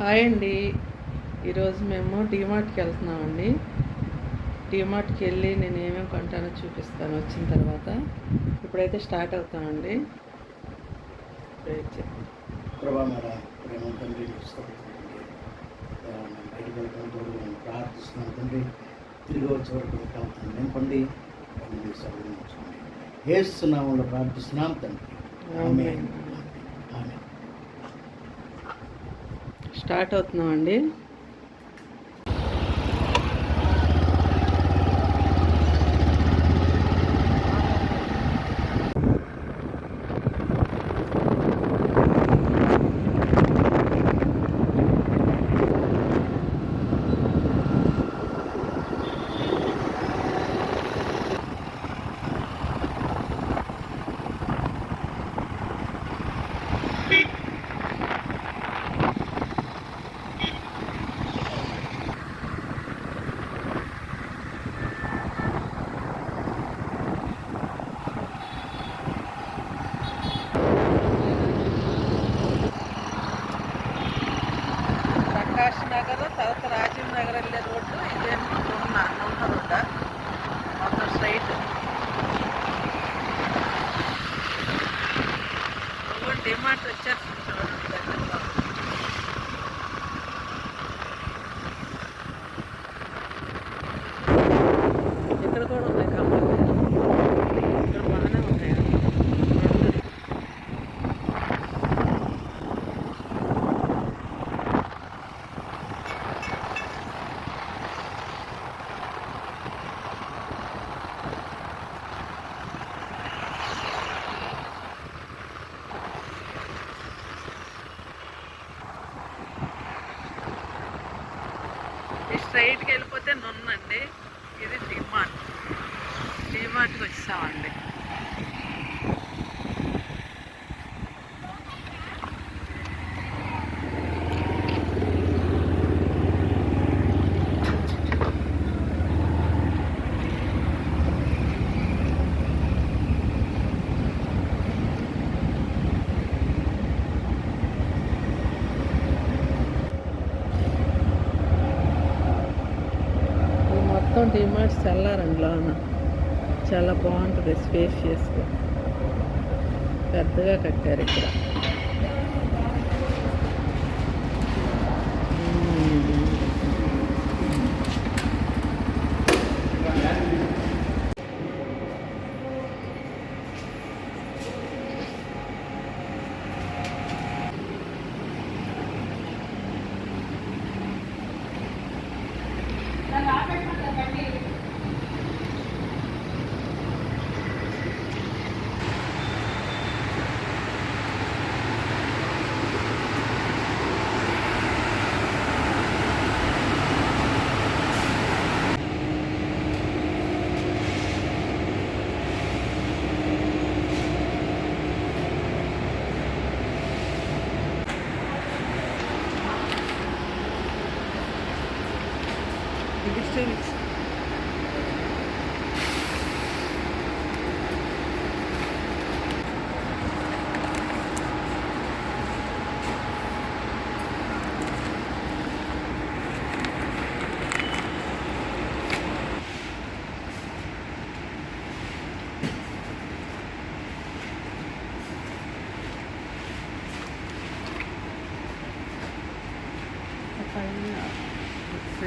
Hi అండి. ఈరోజు మేము డీమార్ట్కి వెళ్తున్నామండి. డీమార్ట్కి వెళ్ళి నేను ఏమేమి కొంటానో చూపిస్తాను వచ్చిన తర్వాత. ఇప్పుడైతే స్టార్ట్ అవుతామండి. తండ్రి ప్రార్థిస్తున్నాం తండ్రి. తిరిగి వచ్చే వరకు ఉంటాం తండ్రి. నింపండి ప్రార్థిస్తున్నాం తండ్రి. స్టార్ట్ అవుతున్నామండి. ലെക്ചർ స్ట్రైట్కి వెళ్ళిపోతే నున్నండి. ఇది డిమార్ట్. డిమార్ట్కి వచ్చేసామండి ఇది మొత్తం డిమార్ట్స్ చల్లారండి లోన. చాలా బాగుంటుంది స్పేషియస్గా పెద్దగా కట్టారు ఇక్కడ.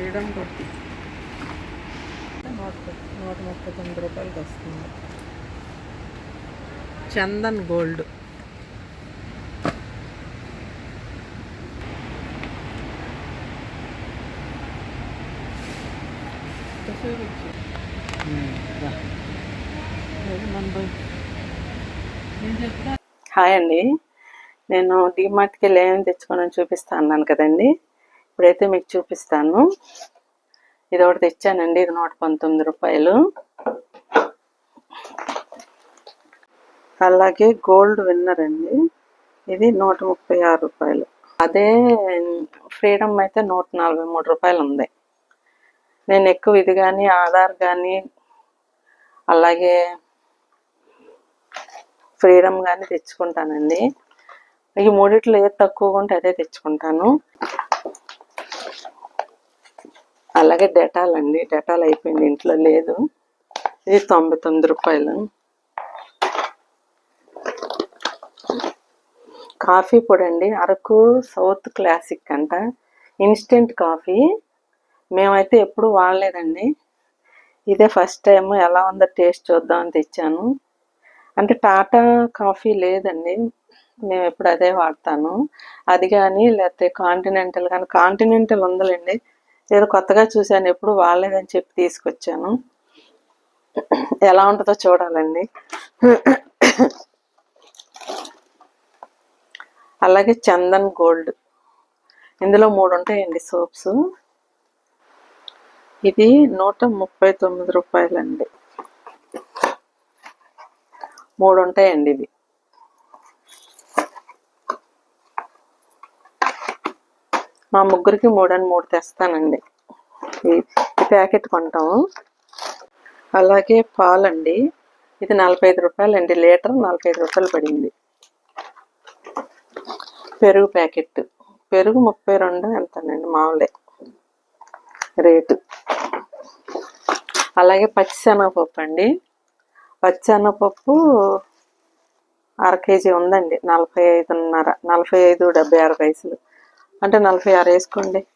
ఫ్రీడమ్ కొట్టి నూట నూట ముప్పై తొమ్మిది రూపాయలకి వస్తుంది. చందన్ గోల్డ్. హాయ్ అండి. నేను డిమార్ట్కి వెళ్ళి ఏం తెచ్చుకోనని చూపిస్తా అన్నాను కదండి. ఇప్పుడైతే మీకు చూపిస్తాను. ఇది ఒకటి తెచ్చానండి. ఇది నూట పంతొమ్మిది రూపాయలు. అలాగే గోల్డ్ విన్నర్ అండి. ఇది నూట ముప్పై ఆరు రూపాయలు. అదే ఫ్రీడమ్ అయితే నూట నలభై మూడు రూపాయలు ఉంది. నేను ఎక్కువ ఇది కానీ ఆధార్ కానీ అలాగే ఫ్రీడమ్ కానీ తెచ్చుకుంటానండి. ఈ మూడిట్లో ఏది తక్కువగా ఉంటే అదే తెచ్చుకుంటాను. అలాగే డెటాల్ అండి డెటాల్ అయిపోయింది ఇంట్లో లేదు. ఇది తొంభై తొమ్మిది రూపాయలు. కాఫీ పొడి అండి అరకు సౌత్ క్లాసిక్ అంట. Instant coffee. మేమైతే ఎప్పుడు వాడలేదండి. ఇదే ఫస్ట్ టైం ఎలా ఉందో టేస్ట్ చూద్దాం అని తెచ్చాను. అంటే టాటా కాఫీ లేదండి. మేము ఎప్పుడు అదే వాడతాను. అది కానీ లేకపోతే కాంటినెంటల్ కానీ కాంటినెంటల్ ఉందిలేండి. ఏదో కొత్తగా చూశాను ఎప్పుడు వాడలేదని చెప్పి తీసుకొచ్చాను. ఎలా ఉంటుందో చూడాలండి. అలాగే చందన్ గోల్డ్. ఇందులో మూడు ఉంటాయండి సోప్స్. ఇది నూట ముప్పై తొమ్మిది రూపాయలండి. మూడు ఉంటాయండి ఇవి. మా ముగ్గురికి మూడని మూడు తెస్తానండి. ఈ ఈ ప్యాకెట్ కొంటాము అలాగే పాలండి. ఇది నలభై ఐదు రూపాయలు అండి లీటర్ నలభై ఐదు రూపాయలు పడింది. పెరుగు ప్యాకెట్. పెరుగు ముప్పై రెండు ఎంతనండి మామూలే. రేటు. అలాగే పచ్చిశనగపప్పు అండి. పచ్చిశనగపప్పు అర కేజీ ఉందండి. నలభై ఐదున్నర నలభై ఐదు డెబ్బై ఆరు పైసలు. అంటే నలభై ఆరు వేసుకోండి.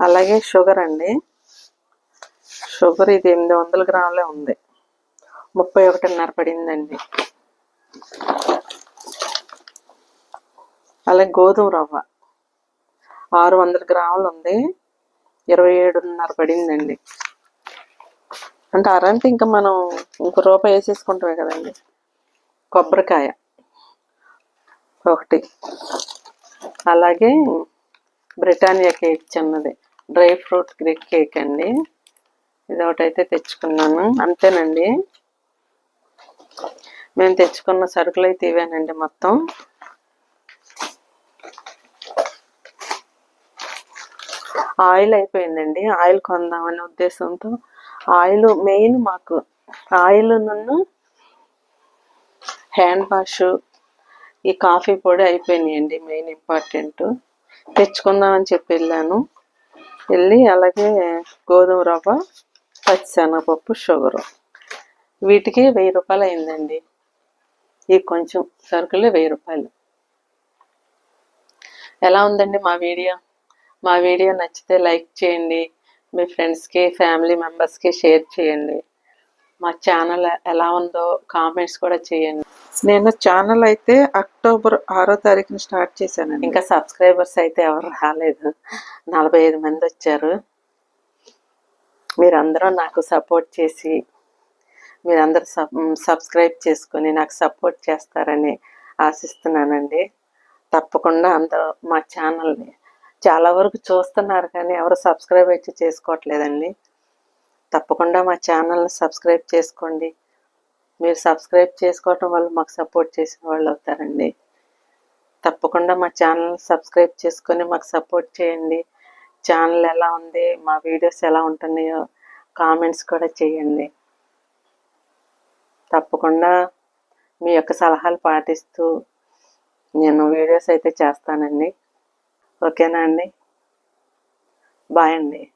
అలాగే షుగర్ అండి. షుగర్ ఇది ఎనిమిది వందల గ్రాములే ఉంది. ముప్పై ఒకటిన్నర పడిందండి. అలాగే గోధుమ రవ్వ ఆరు వందల గ్రాములు ఉంది. ఇరవై ఏడున్నర పడిందండి. అంటే అరంత ఇంకా మనం ఇంకో రూపాయి వేసేసుకుంటామే కదండి. కొబ్బరికాయ. ఒకటి. అలాగే బ్రిటానియా కేక్ చిన్నది. డ్రై ఫ్రూట్ గ్రిక్ కేక్ అండి. ఇది ఒకటైతే తెచ్చుకున్నాను. అంతేనండి. మేము తెచ్చుకున్న సరుకులు అయితే ఇవేనండి మొత్తం. ఆయిల్ అయిపోయిందండి. ఆయిల్ కొందామనే ఉద్దేశంతో ఆయిల్ మెయిన్ మాకు ఆయిల్ నన్ను హ్యాండ్ వాష్ ఈ కాఫీ పొడి అయిపోయినాయండి మెయిన్ ఇంపార్టెంట్ తెచ్చుకుందామని చెప్పి వెళ్ళాను. వెళ్ళి అలాగే గోధుమ రవ్వ పచ్చిశనగపప్పు షుగరు వీటికి వెయ్యి రూపాయలు అయిందండి. ఈ కొంచెం సరుకులు వెయ్యి రూపాయలు. ఎలా ఉందండి మా వీడియో? మా వీడియో నచ్చితే లైక్ చేయండి. మీ ఫ్రెండ్స్కి ఫ్యామిలీ మెంబర్స్కి షేర్ చేయండి. మా ఛానల్ ఎలా ఉందో కామెంట్స్ కూడా చేయండి. నేను ఛానల్ అయితే అక్టోబర్ ఆరో తారీఖున స్టార్ట్ చేశాను ఇంకా సబ్స్క్రైబర్స్ అయితే ఎవరు రాలేదు. నలభై ఐదు మంది వచ్చారు. మీరందరూ నాకు సపోర్ట్ చేసి మీరందరూ సబ్ సబ్స్క్రైబ్ చేసుకొని నాకు సపోర్ట్ చేస్తారని ఆశిస్తున్నానండి. తప్పకుండా అందరూ మా ఛానల్ని చాలా వరకు చూస్తున్నారు కానీ ఎవరు సబ్స్క్రైబ్ అయితే చేసుకోవట్లేదండి. తప్పకుండా మా ఛానల్ని సబ్స్క్రైబ్ చేసుకోండి. మీరు సబ్స్క్రైబ్ చేసుకోవటం వల్ల మాకు సపోర్ట్ చేసిన వాళ్ళు అవుతారండి. తప్పకుండా మా ఛానల్ సబ్స్క్రైబ్ చేసుకొని మాకు సపోర్ట్ చేయండి. ఛానల్ ఎలా ఉంది మా వీడియోస్ ఎలా ఉంటున్నాయో కామెంట్స్ కూడా చేయండి. తప్పకుండా మీ యొక్క సలహాలు పాటిస్తూ నేను వీడియోస్ అయితే చేస్తానండి. ఓకేనా అండి? బాయ్ అండి.